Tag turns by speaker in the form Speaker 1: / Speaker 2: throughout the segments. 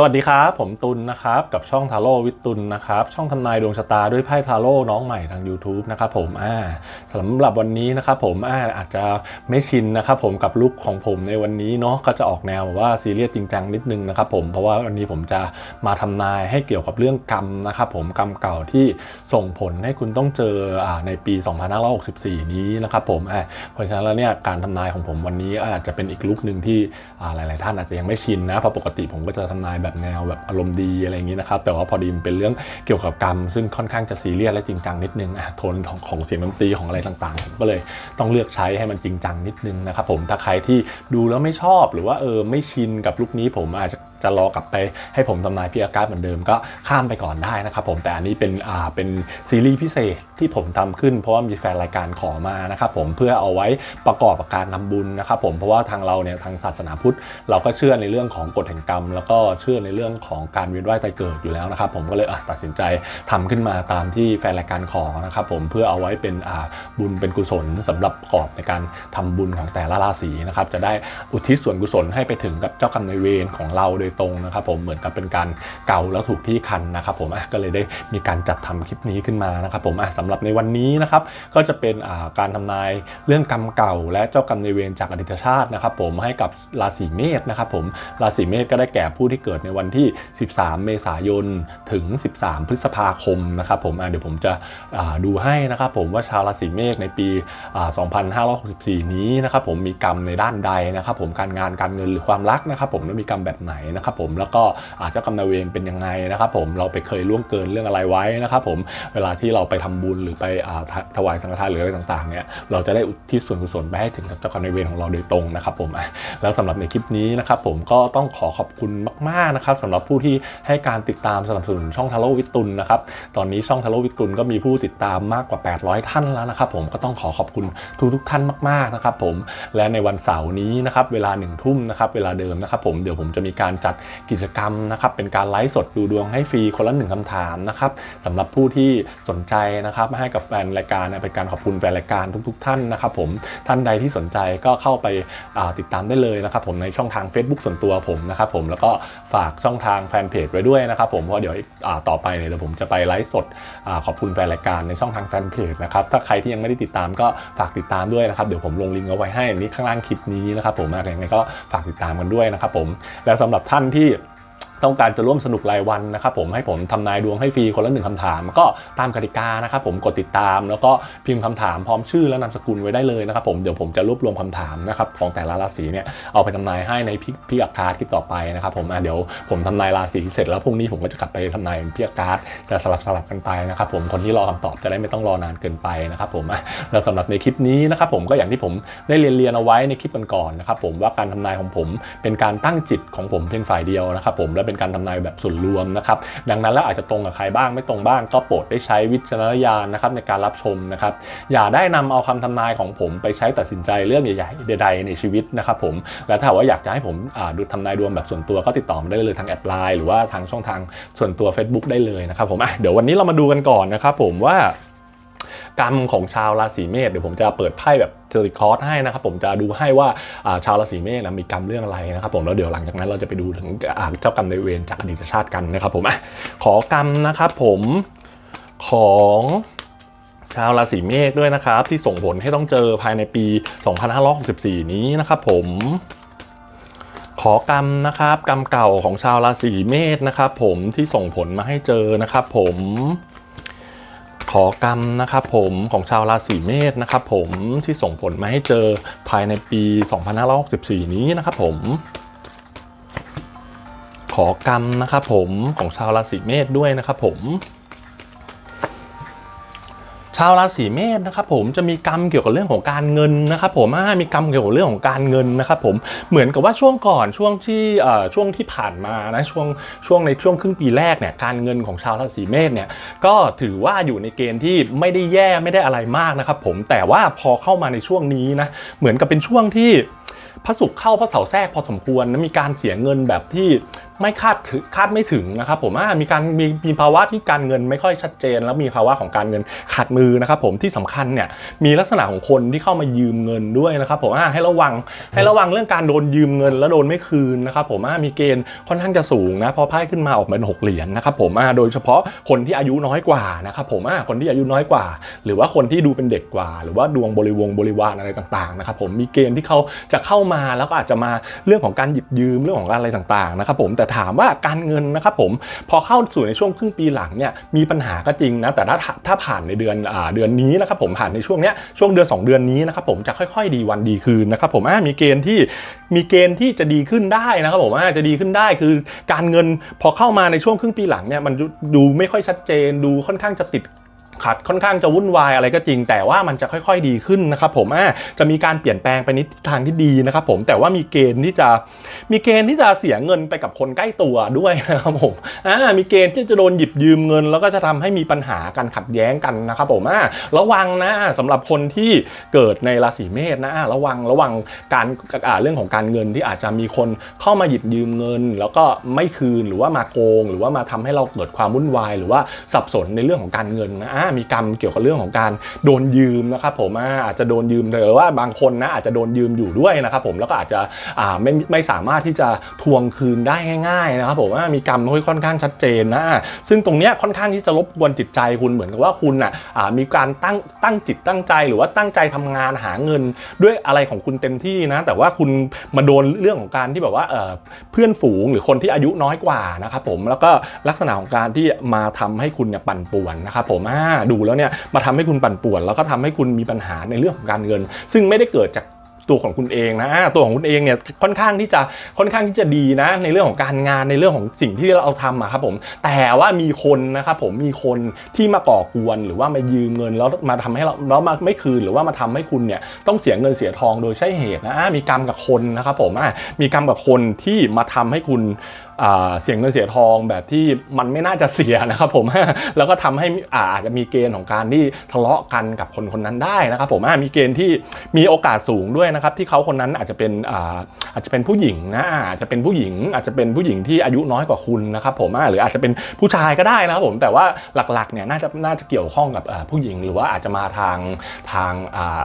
Speaker 1: สวัสดีครับ ผมตุลนะครับ กับช่องทาโร่วิทตุลนะครับ ช่องทำนายดวงชะตาด้วยไพ่ทาโร่น้องใหม่ทาง YouTube นะครับผมอ่าสำหรับวันนี้นะครับผมอ่าอาจจะไม่ชินนะครับผมกับลุคของผมในวันนี้เนาะก็จะออกแนวแบบว่าซีเรียสจริงจังนิดนึงนะครับผมเพราะว่าวันนี้ผมจะมาทำนายให้เกี่ยวกับเรื่องกรรมนะครับผมกรรมเก่าที่ส่งผลให้คุณต้องเจออ่าในปี 2564 นี้นะครับผมอ่าเพราะฉะนั้นแล้วเนี่ยการทำนายของผมวันนี้อาจจะเป็นอีกลุคหนึ่งที่อ่าหลาย ๆ ท่านอาจจะยังไม่ชินนะเพราะปกติผมก็จะทำนายแบบแบบแนวแบบอารมณ์ดีอะไรอย่างนี้นะครับแต่ว่าพอดีมันเป็นเรื่องเกี่ยวกับกรรม ซึ่งค่อนข้างจะซีเรียสและจริงจังนิดนึงอะโทนของของเสียงดนตรีของอะไรต่างๆผมก็เลยต้องเลือกใช้ให้มันจริงจังนิดนึงนะครับผมถ้าใครที่ดูแล้วไม่ชอบหรือว่าเออไม่ชินกับลุคนี้ผมอาจจะจะรอกลับไปให้ผมทำนายพี่อากาศเหมือนเดิมก็ข้ามไปก่อนได้นะครับผมแต่อันนี้เป็นอ่าเป็นซีรีส์พิเศษที่ผมทำขึ้น เพราะว่ามีแฟนรายการขอมานะครับผมเพื่อเอาไว้ประกอบกับการนำบุญนะครับผมเพราะว่าทางเราเนี่ยทางศาสนาพุทธ เราก็เชื่อในเรื่องของกฎแห่งกรรม แล้วก็เชื่อในเรื่องของการเวียนว่ายตายเกิดอยู่แล้วนะครับผมก็เลยตัดสินใจทำขึ้นมาตามที่แฟนรายการขอนะครับผมเพื่อเอาไว้เป็นอ่าบุญเป็นกุศลสำหรับประกอบในการทำบุญของแต่ละราศีนะครับจะได้อุทิศส่วนกุศลให้ไปถึงกับเจ้ากรรมนายเวรของเราโดยตรงนะครับผมเหมือนกับเป็นการเกาแล้วถูกที่คันนะครับผมก็เลยได้มีการจัดทำคลิปนี้ขึ้นมานะครับผมอะสำหรับในวันนี้นะครับก็จะเป็นการทำนายเรื่องกรรมเก่า และเจ้ากรรมในเวรจากอดีตชาตินะครับผมให้กับราศีเมษนะครับผมราศีเมษก็ได้แก่ผู้ที่เกิดในวันที่ 13 เมษายนถึง 13 พฤษภาคมนะครับผมเดี๋ยวผมจะดูให้นะครับผมว่าชาวราศีเมษในปี 2564 นี้นะครับผมมีกรรมในด้านใดนะครับผมการงานการเงินหรือความรักนะครับผมมีกรรมแบบไหนนะครับผมแล้วก็อาจจะกรรมนายเวรเป็นยังไงนะครับผมเราไปเคยล่วงเกินเรื่องอะไรไว้นะครับผมเวลาที่เราไปทำบุญหรือไปอถถวายสังฆทานหรืออะไรต่างๆเนี่ยเราจะได้อุทิศส่วนกุศลไปให้ถึงเจ้ากรรมนายเวรของเราโดยตรงนะครับผมแล้วสำหรับในคลิปนี้นะครับผมก็ต้องขอขอบคุณมากๆนะครับสำหรับผู้ที่ให้การติดตามสนับสนุนช่องทาโร่วิตุลนะครับตอนนี้ช่องทาโร่วิตุลก็มีผู้ติดตามมากกว่า 800 ท่านแล้วนะครับผมก็ต้องขอขอบคุณทุกทุกๆท่านมากๆนะครับผมและในวันเสาร์นี้นะครับเวลาหนึ่งทุ่มนะครับเวลาเดิมนะครับผมเดี๋ยวผมจะมีการจัดกิจกรรมนะครับเป็นการไลฟ์สดดูดวงให้ฟรีคนละหนึ่งคำถามนะครับสำหรับผู้ที่สนใจนะครับให้กับแฟนรายการเป็นการขอบคุณแฟนรายการทุก ๆ ท่านนะครับผมท่านใดที่สนใจก็เข้าไปาติดตามได้เลยนะครับผมในช่องทาง Facebook ส่วนตัวผมนะครับผมแล้วก็ฝากช่องทางแฟนเพจไว้ด้วยนะครับผมเพราะเดี๋ยวต่อไปเนี่ยเดี๋ยวผมจะไปไลฟ์สดอขอบคุณแฟนรายการในช่องทางแฟนเพจนะครับถ้าใครที่ยังไม่ได้ติดตามก็ฝากติดตามด้วยนะครับเดี๋ยวผมลงลิงก์เอาไว้ให้นี้ข้างล่างคลิปนี้นะครับผมอะไรยังไงก็ฝากติดตามกันด้วยนะครับผมแล้วสำหรับท่านนที่ ต้องการจะร่วมสนุกรายวันนะครับผมให้ผมทำนายดวงให้ฟรีคนละหนึ่งคำถาม ก็ตามกติกานะครับผมกดติดตาม แล้วก็พิมพ์คำถามพร้อมชื่อและนามสกุลไว้ได้เลยนะครับผมเดี๋ยวผมจะรวบรวมคำถามนะครับของแต่ละราศีเนี่ยเอาไปทำนายให้ในพี่พี่อักคาร์คลิปต่อไปนะครับผมเดี๋ยวผมทำนายราศีเสร็จแล้วพรุ่งนี้ผมก็จะกลับไปทำนายพี่อักคาร์จะสลับสลับกันไปนะครับผมคนที่รอคำตอบจะได้ไม่ต้องรอนานเกินไปนะครับผมแล้วสำหรับในคลิปนี้นะครับผมก็อย่างที่ผมได้เรียนเรียนเอาไว้ในคลิปก่อนๆนะครับผมว่าการทำนายของผมเป็นการตั้งจิตของผมเพียงฝ่ายเดียวนะครับผมและเป็นการทำนายแบบส่วนรวมนะครับดังนั้นแล้วอาจจะตรงกับใครบ้างไม่ตรงบ้าง ก็โปรดได้ใช้วิจารณญาณนะครับในการรับชมนะครับอย่าได้นำเอาคำทำนายของผมไปใช้ตัดสินใจเรื่องใหญ่ๆใดๆในชีวิตนะครับผมและถ้าว่าอยากจะให้ผมดูทำนายดวงแบบส่วนตัวก็ติดต่อมาได้เลยทางแอดไลน์หรือว่าทางช่องทางส่วนตัว Facebook ได้เลยนะครับผมเดี๋ยววันนี้เรามาดูกันก่อนนะครับผมว่า กรรมของชาวราศีเมษเดี๋ยวผมจะเปิดไพ่แบบเทอริคอร์สให้นะครับผมจะดูให้ว่าชาวราศีเมษนะมีกรรมเรื่องอะไรนะครับผมแล้วเดี๋ยวหลังจากนั้นเราจะไปดูถึงเจ้ากรรมในเวรจากอดีตชาติกันนะครับผมอขอกรรมนะครับผมของชาวราศีเมษด้วยนะครับ ที่ส่งผลให้ต้องเจอภายในปี 2564 นี้นะครับผมขอกรรมนะครับกรรมเก่าของชาวราศีเมษนะครับผมที่ส่งผลมาให้เจอนะครับผม ขอกรรมนะครับผมของชาวราศีเมษนะครับผมที่ส่งผลมาให้เจอภายในปี 2564 นี้นะครับผม ขอกรรมนะครับผมของชาวราศีเมษด้วยนะครับผม ชาวราศีเมษนะครับผมจะมีกรรมเกี่ยวกับเรื่องของการเงินนะครับผมมีกรรมเกี่ยวกับเรื่องของการเงินนะครับผมเหมือนกับว่าช่วงก่อนช่วงที่ช่วงที่ผ่านมานะช่วงช่วงในช่วงครึ่งปีแรกเนี่ยการเงินของชาวราศีเมษเนี่ยก็ถือว่าอยู่ในเกณฑ์ที่ไม่ได้แย่ไม่ได้อะไรมากนะครับผมแต่ว่าพอเข้ามาในช่วงนี้นะเหมือนกับเป็นช่วงที่พระศุกร์เข้าพระเสาร์แทรกพอสมควรนะมีการเสียเงินแบบที่ ไม่คาดถึงคาดไม่ถึงนะครับผมอ่ามีการมีมีภาวะที่การเงินไม่ค่อยชัดเจน แล้วมีภาวะของการเงินขาดมือนะครับผมที่สำคัญเนี่ยมีลักษณะของคนที่เข้ามายืมเงินด้วยนะครับผมอ่าให้ระวังให้ระวังเรื่องการโดนยืมเงิน แล้วโดนไม่คืนนะครับผมอ่ามีเกณฑ์ค่อนข้างจะสูงนะพอไพ่ขึ้นมาออกมาเป็นหกเหรียญนะครับผมอ่าโดยเฉพาะคนที่อายุน้อยกว่านะครับผมอ่าคนที่อายุน้อยกว่า หรือว่าคนที่ดูเป็นเด็กกว่า หรือว่าดวงบริวงบริวารอะไรต่างๆนะครับผมมีเกณฑ์ที่เขาจะเข้ามาแล้วก็อาจจะมาเรื่องของการหยิบยืมเรื่องของอะไรต่างๆนะครับผมแต่ถามว่าการเงินนะครับผมพอเข้าสู่ในช่วงครึ่งปีหลังเนี่ยมีปัญหาก็จริงนะแต่ถ้าถ้าผ่านในเดือนอ่าเดือนนี้นะครับผมผ่านในช่วงเนี้ยช่วงเดือน 2 เดือนนี้นะครับผมจะค่อยๆ ดีวันดีคืนนะครับผมมีเกณฑ์ที่มีเกณฑ์ที่จะดีขึ้นได้นะครับผมอาจะดีขึ้นได้คือการเงินพอเข้ามาในช่วงครึ่งปีหลังเนี่ยมันดูไม่ค่อยชัดเจนดูค่อนข้างจะติด ขัดค่อนข้างจะวุ่นวายอะไรก็จริง แต่ว่ามันจะค่อยๆดีขึ้นนะครับผมอ่าจะมีการเปลี่ยนแปลงไปในทิศทางที่ดีนะครับผมแต่ว่ามีเกณฑ์ที่จะมีเกณฑ์ที่จะเสียเงินไปกับคนใกล้ตัวด้วยนะครับผมอ่ามีเกณฑ์ที่จะโดนหยิบยืมเงิน แล้วก็จะทำให้มีปัญหาการขัดแย้งกันนะครับผมอ่าระวังนะสำหรับคนที่เกิดในราศีเมษนะระวังระวังการอ่าเรื่องของการเงินที่อาจจะมีคนเข้ามาหยิบยืมเงิน แล้วก็ไม่คืนหรือว่ามาโกง หรือว่ามาทำให้เราเกิดความวุ่นวาย หรือว่าสับสนในเรื่องของการเงินนะอ่ามีกรรมเกี่ยวกับเรื่องของการโดนยืมนะครับผมอาจจะโดนยืมแต่ว่าบางคนนะอาจจะโดนยืมอยู่ด้วยนะครับผมแล้วก็อาจจะไม่ไม่สามารถที่จะทวงคืนได้ง่ายๆนะครับผมมีกรรมที่ค่อนข้างชัดเจนนะซึ่งตรงนี้ค่อนข้างที่จะรบกวนจิตใจคุณเหมือนกับว่าคุณอะมีการตั้งตั้งจิตตั้งใจหรือว่าตั้งใจทำงานหาเงินด้วยอะไรของคุณเต็มที่นะ แต่ว่าคุณมาโดนเรื่องของการที่แบบว่าเพื่อนฝูงหรือคนที่อายุน้อยกว่านะครับผมแล้วก็ลักษณะของการที่มาทำให้คุณเนี่ยปั่นป่วนนะครับผมอ่าดูแล้วเนี่ยมาทำให้คุณปั่นป่วน แล้วก็ทำให้คุณมีปัญหาในเรื่องของการเงิน ซึ่งไม่ได้เกิดจากตัวของคุณเองนะตัวของคุณเองเนี่ยค่อนข้างที่จะค่อนข้างที่จะดีนะ ในเรื่องของการงานในเรื่องของสิ่งที่เราทำอะครับผม แต่ว่ามีคนนะครับผมมีคนที่มาก่อกวนหรือว่ามายืมเงินแล้วมาทำให้เราแล้วมาไม่คืนหรือว่ามาทำให้คุณเนี่ยต้องเสียเงินเสียทองโดยใช่เหตุนะมีกรรมกับคนนะครับผมมีกรรมกับคนที่มาทำให้คุณ เสียเงินเสียทองแบบที่มันไม่น่าจะเสียนะครับผมแล้วก็ทำให้อาจจะมีเกณฑ์ของการที่ทะเลาะกันกับคนคนนั้นได้นะครับผมมีเกณฑ์ที่มีโอกาสสูงด้วยนะครับที่เขาคนนั้นอาจจะเป็นอาจจะเป็นผู้หญิงนะอาจจะเป็นผู้หญิง อาจจะเป็นผู้หญิงที่อายุน้อยกว่าคุณนะครับผมหรืออาจจะเป็นผู้ชายก็ได้นะครับผมแต่ว่าหลักๆเนี่ยน่าจะน่าจะเกี่ยวข้องกับผู้หญิง หรือว่าอาจจะมาทางทาง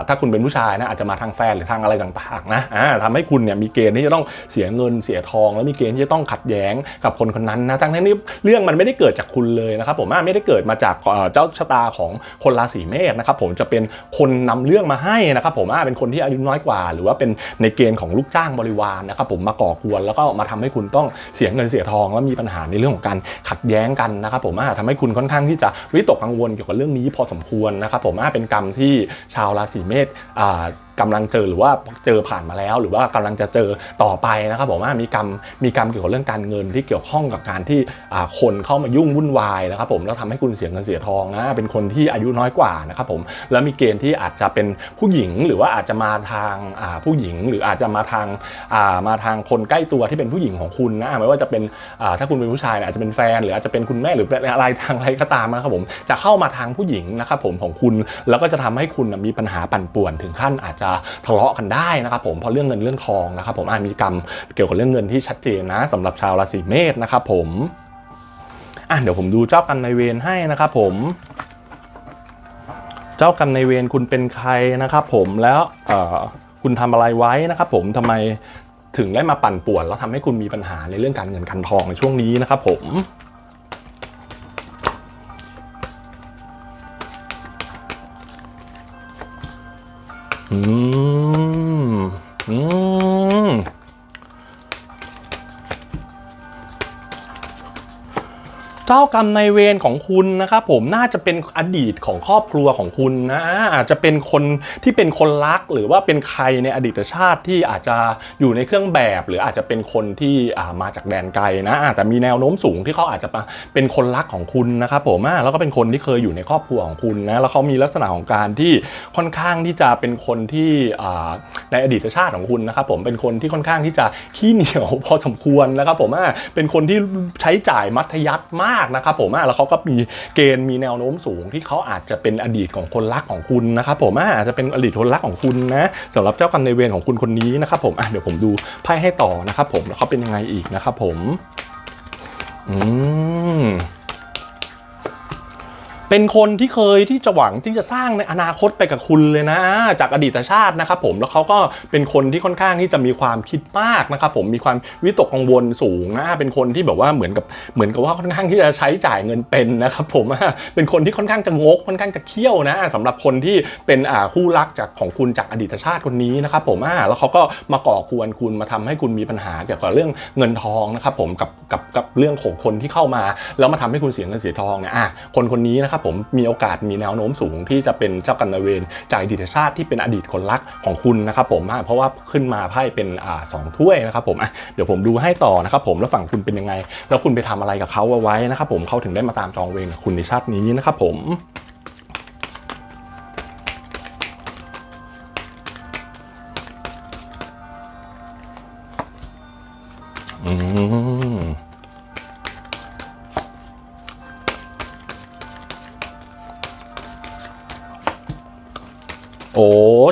Speaker 1: ถ้าคุณเป็นผู้ชายนะอาจจะมาทางแฟนหรือทางอะไรต่างๆนะทำให้คุณเนี่ยมีเกณฑ์ที่จะต้องเสียเงินเสียทอง แล้วมีเกณฑ์ที่จะต้องขัดแย้งกับคนคนนั้นนะทั้งที่นี่เรื่องมันไม่ได้เกิดจากคุณเลยนะครับผมไม่ได้เกิดมาจากเจ้าชะตาของคนราศีเมษนะครับผมจะเป็นคนนำเรื่องมาให้นะครับผมเป็นคนที่อายุน้อยกว่า หรือว่าเป็นในเกณฑ์ของลูกจ้างบริวารนะครับผมมาก่อกวนแล้วก็มาทำให้คุณต้องเสียเงินเสียทองแล้วมีปัญหาในเรื่องของการขัดแย้งกันนะครับผมอ่าทำให้คุณค่อนข้างที่จะวิตกกังวลเกี่ยวกับเรื่องนี้พอสมควรนะครับผมเป็นกรรมที่ชาวราศีเมษ อ่ากำลังเจอหรือว่าเจอผ่านมาแล้ว หรือว่ากำลังจะเจอต่อไปนะครับผมว่ามีกรรมมีกรรมเกี่ยวกับเรื่องการเงินที่เกี่ยวข้องกับการที่คนเข้ามายุ่งวุ่นวายนะครับผมแล้วทำให้คุณเสียเงินเสียทองนะเป็นคนที่อายุน้อยกว่านะครับผมแล้วมีเกณฑ์ที่อาจจะเป็นผู้หญิงหรือว่าอาจจะมาทางผู้หญิง หรืออาจจะมาทางมาทางคนใกล้ตัวที่เป็นผู้หญิงของคุณนะไม่ว่าจะเป็นถ้าคุณเป็นผู้ชายอาจจะเป็นแฟน หรืออาจจะเป็นคุณแม่หรืออะไรทางอะไรก็ตามนะครับผมจะเข้ามาทางผู้หญิงนะครับผมของคุณแล้วก็จะทำให้คุณมีปัญหาปั่นป่วนถึงขั้นอาจจะทะเลาะกันได้นะครับผมเพราะเรื่องเงินเรื่องทองนะครับผมอามีกรรมเกี่ยวกับเรื่องเงินที่ชัดเจนนะสำหรับชาวราศีเมษนะครับผมอะเดี๋ยวผมดูเจ้ากรรมนายเวรให้นะครับผมเจ้ากรรมนายเวรคุณเป็นใครนะครับผมแล้วคุณทำอะไรไว้นะครับผมทำไมถึงได้มาปั่นป่วน แล้วทำให้คุณมีปัญหาในเรื่องการเงินการทองในช่วงนี้นะครับผม อืมอืม เจ้ากรรมนายเวรของคุณนะครับผมน่าจะเป็นอดีตของครอบครัวของคุณนะอาจจะเป็นคนที่เป็นคนรักหรือว่าเป็นใครในอดีตชาติที่อาจจะอยู่ในเครื่องแบบ หรืออาจจะเป็นคนที่มาจากแดนไกลนะแต่มีแนวโน้มสูงที่เขาอาจจะมาเป็นคนรักของคุณนะครับผมแล้วก็เป็นคนที่เคยอยู่ในครอบครัวของคุณนะแล้วเขามีลักษณะของการที่ค่อนข้างที่จะเป็นคนที่ในอดีตชาติของคุณนะครับผมเป็นคนที่ค่อนข้างที่จะขี้เหนียวพอสมควรนะครับผมเป็นคนที่ใช้จ่ายมัธยัสถ์มากากนะครับผมอ่าแล้วเขาก็มีเกณฑ์มีแนวโน้มสูงที่เขาอาจจะเป็นอดีตของคนรักของคุณนะครับผมอ่าอาจจะเป็นอดีตคนรักของคุณนะสำหรับเจ้ากรรมนเวรของคุณคนนี้นะครับผมเดี๋ยวผมดูไพ่ให้ต่อนะครับผมแล้วเขาเป็นยังไงอีกนะครับผมอืม เป็นคนที่เคยที่จะหวังที่จะสร้างในอนาคตไปกับคุณเลยนะ จากอดีตชาตินะครับผมแล้วเขาก็เป็นคนที่ค่อนข้างที่จะมีความคิดมากนะครับผมมีความวิตกกังวลสูงนะเป็นคนที่แบบว่าเหมือนกับเหมือนกับว่าค่อนข้างที่จะใช้จ่ายเงินเป็นนะครับผมเป็นคนที่ค่อนข้างจะงกค่อนข้างจะเคี่ยวนะสำหรับคนที่เป็นคู่รักจากของคุณจากอดีตชาติคนนี้นะครับผมแล้วเขาก็มาก่อกวนคุณมาทำให้คุณมีปัญหาเกี่ยวกับเรื่องเงินทองนะครับผมกับกับกับเรื่องของคนที่เข้ามา แล้วมาทำให้คุณเสียเงินเสียทองเนี่ยคนคนนี้นะครับผมมีโอกาสมีแนวโน้มสูงที่จะเป็นเจ้ากรรมนายเวรจากอดีตชาติที่เป็นอดีตคนรักของคุณนะครับผมเพราะว่าขึ้นมาไพ่เป็นอ่าสองถ้วยนะครับผมอะเดี๋ยวผมดูให้ต่อนะครับผมแล้วฝั่งคุณเป็นยังไง แล้วคุณไปทำอะไรกับเขาเอาไว้นะครับผมเขาถึงได้มาตามจองเวรคุณในชาตินี้นะครับผม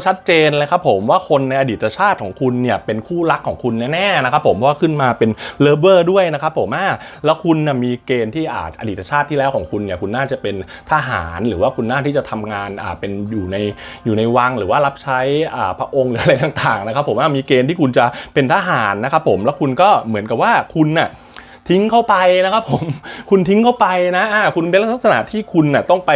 Speaker 1: ชัดเจนเลยครับผมว่าคนในอดีตชาติของคุณเนี่ยเป็นคู่รักของคุณแน่ๆนะครับผมว่าขึ้นมาเป็นเลเวอร์ด้วยนะครับผมอ่าแล้วคุณนะมีเกณฑ์ที่อาจอดีตชาติที่แล้วของคุณเนี่ยคุณน่าจะเป็นทหารหรือว่าคุณน่าที่จะทำงานอ่าเป็นอยู่ในอยู่ในวังหรือว่ารับใช้อ่าพระองค์หรืออะไรต่างๆนะครับผมว่ามีเกณฑ์ที่คุณจะเป็นทหารนะครับผมแล้วคุณก็เหมือนกับว่าคุณน่ะ ทิ้งเข้าไปนะครับผมคุณทิ้งเข้าไปนะอ่าคุณเป็นลักษณะที่คุณน่ะต้องไป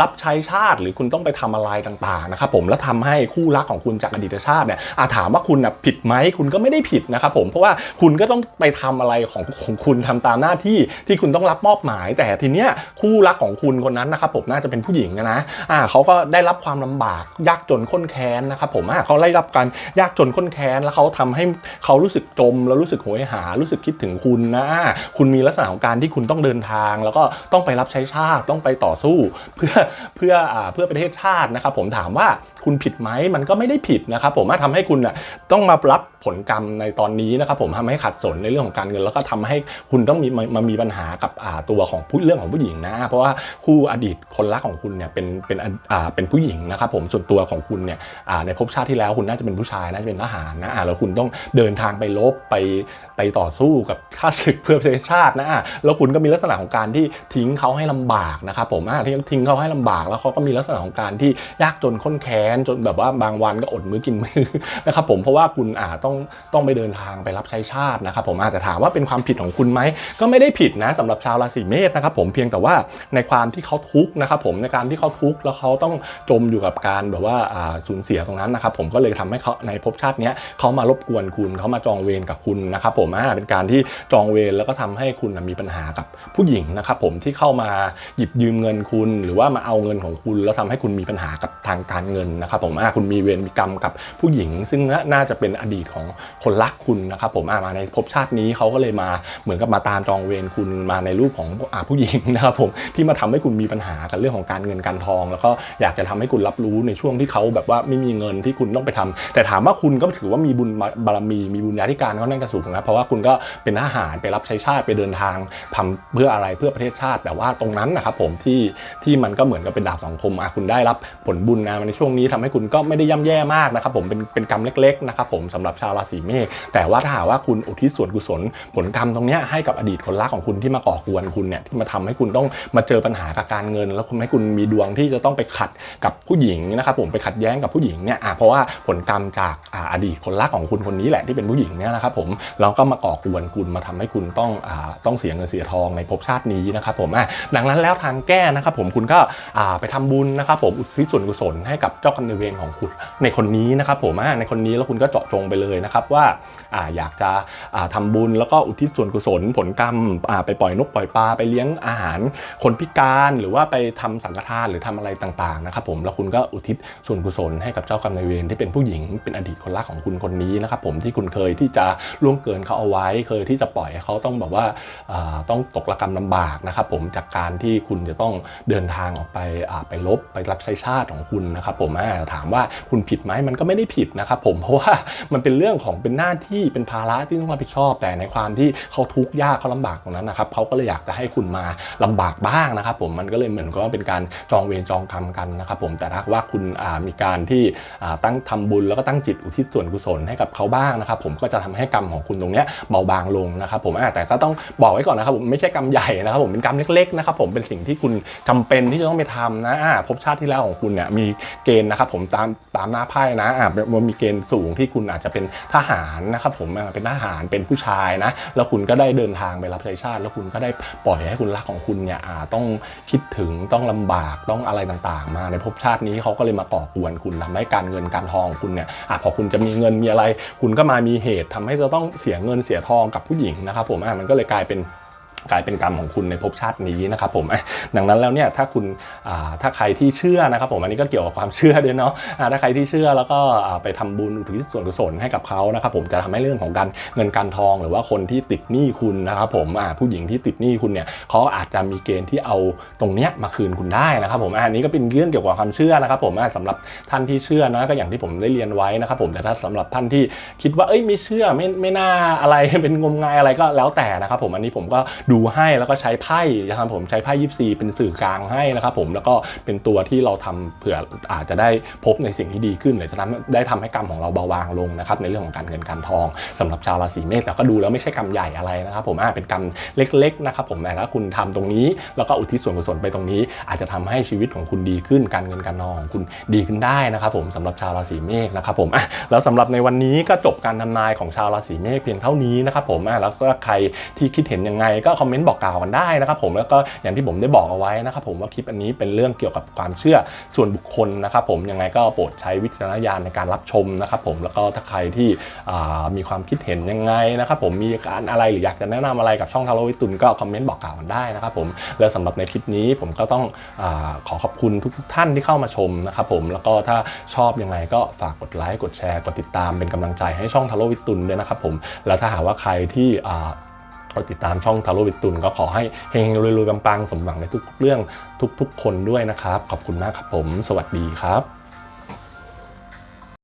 Speaker 1: รับใช้ชาติ หรือคุณต้องไปทำอะไรต่างๆนะครับผมแล้วทำให้คู่รักของคุณจากอดีตชาติเนี่ยอาถามว่าคุณน่ะผิดไหมคุณก็ไม่ได้ผิดนะครับผมเพราะว่าคุณก็ต้องไปทำอะไรของของคุณทำตามหน้าที่ที่คุณต้องรับมอบหมาย แต่ทีเนี้ยคู่รักของคุณคนนั้นนะครับผมน่าจะเป็นผู้หญิงนะอ่าเขาก็ได้รับความลำบากยากจนข้นแค้นนะครับผมอ่าเขาได้รับการยากจนข้นแค้นแล้วเขาทำให้เขารู้สึกจมแล้วรู้สึกโหยหารู้สึกคิดถึงคุณนะคุณมีลักษณะของการที่คุณต้องเดินทาง แล้วก็ต้องไปรับใช้ชาติต้องไปต่อสู้ เพื่อเพื่ออเพื่อประเทศชาตินะครับ ผมถามว่าคุณผิดไหมมันก็ไม่ได้ผิดนะครับ ผมว่าทำให้คุณน่ะต้องมารับผลกรรมในตอนนี้นะครับ ผมทำให้ขัดสนในเรื่องของการเงิน แล้วก็ทำให้คุณต้องมีมามีปัญหากับตัวของผู้เรื่องของผู้หญิงนะ เพราะว่าคู่อดีตคนรักของคุณเนี่ยเป็นเป็นอ่าเป็นผู้หญิงนะครับผมส่วนตัวของคุณเนี่ยอ่าในภพชาติที่แล้วคุณน่าจะเป็นผู้ชายน่าจะเป็นทหารนะอ่าแล้วคุณต้องเดินทางไปลบไปไปต่อสู้กับข้าศึกเพื่อเทศชาตินะอะแล้วคุณก็มีลักษณะของการที่ทิ้งเขาให้ลำบากนะครับผมอะที่ทิ้งเขาให้ลำบากแล้วเขาก็มีลักษณะของการที่ยากจนข้นแค้นจนแบบว่าบางวันก็อดมื้อกินมื้อนะครับผมเพราะว่าคุณอ่าต้องต้องไปเดินทางไปรับใช้ชาตินะครับผมอาจจะถามว่าเป็นความผิดของคุณไหมก็ไม่ได้ผิดนะสำหรับชาวราศีเมษนะครับผมเพียงแต่ว่าในความที่เขาทุกข์นะครับผมในการที่เขาทุกข์แล้วเขาต้องจมอยู่กับการแบบว่าอ่าสูญเสียตรงนั้นนะครับผมก็เลยทำให้เขาในภพชาตินี้เขามารบกวนคุณเขามาจองเวรกับคุณนะครับผมเป็นการที่จองเวรแล้วก็ทำให้คุณมีปัญหากับผู้หญิงนะครับผมที่เข้ามาหยิบยืมเงินคุณ หรือว่ามาเอาเงินของคุณ แล้วทำให้คุณมีปัญหากับทางการเงินนะครับผมอาคุณมีเวรมีกรรมกับผู้หญิง ซึ่งน่าจะเป็นอดีตของคนรักคุณนะครับผมอามาในภพชาตินี้เขาก็เลยมาเหมือนกับมาตามจองเวรคุณมาในรูปของอาผู้หญิงนะครับผมที่มาทำให้คุณมีปัญหากับเรื่องของการเงินการทอง แล้วก็อยากจะทำให้คุณรับรู้ในช่วงที่เขาแบบว่าไม่มีเงินที่คุณต้องไปทำแต่ถามว่าคุณก็ถือว่ามีบุญบารมีมีบุญญาธิการเขานั่นกระสูงนะเพราะว่าคุณก็เป็นทหารไปรับใช้ชาติไปเดินทางทำเพื่ออะไรเพื่อประเทศชาติ แต่ว่าตรงนั้นนะครับผมที่ที่มันก็เหมือนกับเป็นดาบสองคมอะคุณได้รับผลบุญนะในช่วงนี้ทำให้คุณก็ไม่ได้ย่ำแย่มากนะครับผมเป็นเป็นกรรมเล็กๆนะครับผมสำหรับชาวราศีเมษแต่ว่าถ้าหากว่าคุณอุทิศส่วนกุศลผลกรรมตรงนี้ให้กับอดีตคนรักของคุณที่มาก่อกวนคุณเนี่ยที่มาทำให้คุณต้องมาเจอปัญหากับการเงิน แล้วทำให้คุณมีดวงที่จะต้องไปขัดกับผู้หญิงนะครับผมไปขัดแย้งกับผู้หญิงเนี่ยอะเพราะว่าผลกรรมจากอ่าอดีตคนรักของคุณคนนี้แหละที่เป็นผู้หญิงเนี่ยนะครับผมแล้วก็มาก่อกวนคุณมาทำให้คุณต้องอ่าต้องเสียเงินเสียทองในภพชาตินี้นะครับผมอะดังนั้นแล้วทางแก้นะครับผมคุณก็ไปทำบุญนะครับผมอุทิศส่วนกุศลให้กับเจ้ากรรมนายเวรของคุณในคนนี้นะครับผมในคนนี้แล้วคุณก็เจาะจงไปเลยนะครับว่าอาอยากจะอ่าทำบุญแล้วก็อุทิศส่วนกุศลผลกรรมไปปล่อยนกปล่อยปลาไปเลี้ยงอาหารคนพิการหรือว่าไปทำสังฆทานหรือทำอะไรต่างๆนะครับผมแล้วคุณก็อุทิศส่วนกุศลให้กับเจ้ากรรมนายเวรที่เป็นผู้หญิงเป็นอดีตคนรักของคุณคนนี้นะครับผมที่คุณเคยที่จะล่วงเกินเขาเอาไว้เคยที่จะปล่อยให้เขาต้องแบบว่าต้องตกระกรรมลำบากนะครับผมจากการที่คุณจะต้องเดินทางออกไปไปลบไปรับใช้ชาติของคุณนะครับผมถามว่าคุณผิดไหมมันก็ไม่ได้ผิดนะครับผมเพราะว่ามันเป็นเรื่องของเป็นหน้าที่เป็นภาระที่ต้องรับผิดชอบ แต่ในความที่เขาทุกข์ยากเขาลำบากตรงนั้นนะครับเขาก็เลยอยากจะให้คุณมาลำบากบ้างนะครับผมมันก็เลยเหมือนกับว่าเป็นการจองเวรจองกรรมกันนะครับผมแต่ถ้าว่าคุณมีการที่ตั้งทำบุญแล้วก็ตั้งจิตอุทิศส่วนกุศลให้กับเขาบ้างนะครับผมก็จะทำให้กรรมของคุณตรงเนี้ยเบาบางลงนะครับผมแต่ก็ต้องบอกไว้ก่อนนะครับผมไม่ใช่กรรมใหญ่นะครับผมเป็นกรรมเล็กๆนะครับผมเป็นสิ่งที่คุณจำเป็นที่จะต้องไปทำนะภพชาติที่แล้วของคุณเนี่ยมีเกณฑ์นะครับผมตามตามหน้าไพ่นะมันมีเกณฑ์สูงที่คุณอาจจะเป็นทหารนะครับผมเป็นทหารเป็นผู้ชายนะแล้วคุณก็ได้เดินทางไปรับใช้ชาติ แล้วคุณก็ได้ปล่อยให้คุณรักของคุณเนี่ยต้องคิดถึงต้องลำบากต้องอะไรต่างๆ มาในภพชาตินี้เขาก็เลยมาก่อกวนคุณทำให้การเงินการทองของคุณเนี่ยอพอคุณจะมีเงินมีอะไร คุณก็มามีเหตุทำให้จะต้องเสียเงินเสียทองกับผู้หญิงนะครับผมมันก็เลยกลายเป็นกลายเป็นกรรมของคุณในภพชาตินี้นะครับผมดังนั้นแล้วเนี่ยถ้าคุณ ถ้าใครที่เชื่อนะครับผมอันนี้ก็เกี่ยวกับความเชื่อด้วยเนาะถ้าใครที่เชื่อแล้วก็ไปทำบุญอุทิศส่วนกุศลให้กับเขานะครับผมจะทำให้เรื่องของการเงินการทอง หรือว่าคนที่ติดหนี้คุณนะครับผมผู้หญิงที่ติดหนี้คุณเนี่ยเขาอาจจะมีเกณฑ์ที่เอาตรงเนี้ยมาคืนคุณได้นะครับผมอันนี้ก็เป็นเรื่องเกี่ยวกับความเชื่อนะครับผมอะสำหรับท่านที่เชื่อนะก็อย่างที่ผมได้เรียนไว้นะครับผมแต่ถ้าสำหรับท่านที่คิดว่าเอ้ยไม่เชื่อไม่ไม่น่าอะไรเป็นงมงายอะไรก็แล้วแต่นะครับผมอันนี้ผมก็ดูให้แล้วก็ใช้ไพ่นะครับผมใช้ไพ่ยิปซีเป็นสื่อกลางให้นะครับผมแล้วก็เป็นตัวที่เราทำเผื่ออาจจะได้พบในสิ่งที่ดีขึ้นหรือจะทำได้ทำให้กรรมของเราเบาบางลงนะครับในเรื่องของการเงินการทองสำหรับชาวราศีเมษแต่ก็ดูแล้วไม่ใช่กรรมใหญ่อะไรนะครับผมอะเป็นกรรมเล็กๆนะครับผมแต่ถ้าคุณทำตรงนี้ แล้วก็อุทิศส่วนกุศลไปตรงนี้ อาจจะทำให้ชีวิตของคุณดีขึ้น การเงินการทองของคุณดีขึ้นได้นะครับผมสำหรับชาวราศีเมษนะครับผมอะแล้วสำหรับในวันนี้ก็จบการทำนายของชาวราศีเมษเพียงเท่านี้นะครับผมอะแล้วก็ใครที่คิดเห็นยังไงก็คอมเมนต์บอกกล่าวกันได้นะครับผมแล้วก็อย่างที่ผมได้บอกเอาไว้นะครับผมว่าคลิปอันนี้เป็นเรื่องเกี่ยวกับความเชื่อส่วนบุคคลนะครับผมยังไงก็โปรดใช้วิจารณญาณในการรับชมนะครับผมแล้วก็ถ้าใครที่มีความคิดเห็นยังไงนะครับผมมีการอะไรหรืออยากจะแนะนำอะไรกับช่องทาโรวิตุนก็คอมเมนต์บอกกล่าวกันได้นะครับผมและสำหรับในคลิปนี้ผมก็ต้องอขอขอบคุณทุกท่านที่เข้ามาชมนะครับผมแล้วก็ถ้าชอบยังไงก็ฝากกดไลค์กดแชร์กดติดตามเป็นกำลังใจให้ช่องทาโรวิตุนด้วยนะครับผมแล้วถ้าหากว่าใครที่ อ่าติดตามช่องทาโรวิตุนก็ขอให้เฮงๆรวยๆปังๆสมหวังในทุกเรื่องทุกๆ คนด้วยนะครับ ขอบคุณมากครับผม สวัสดีครับ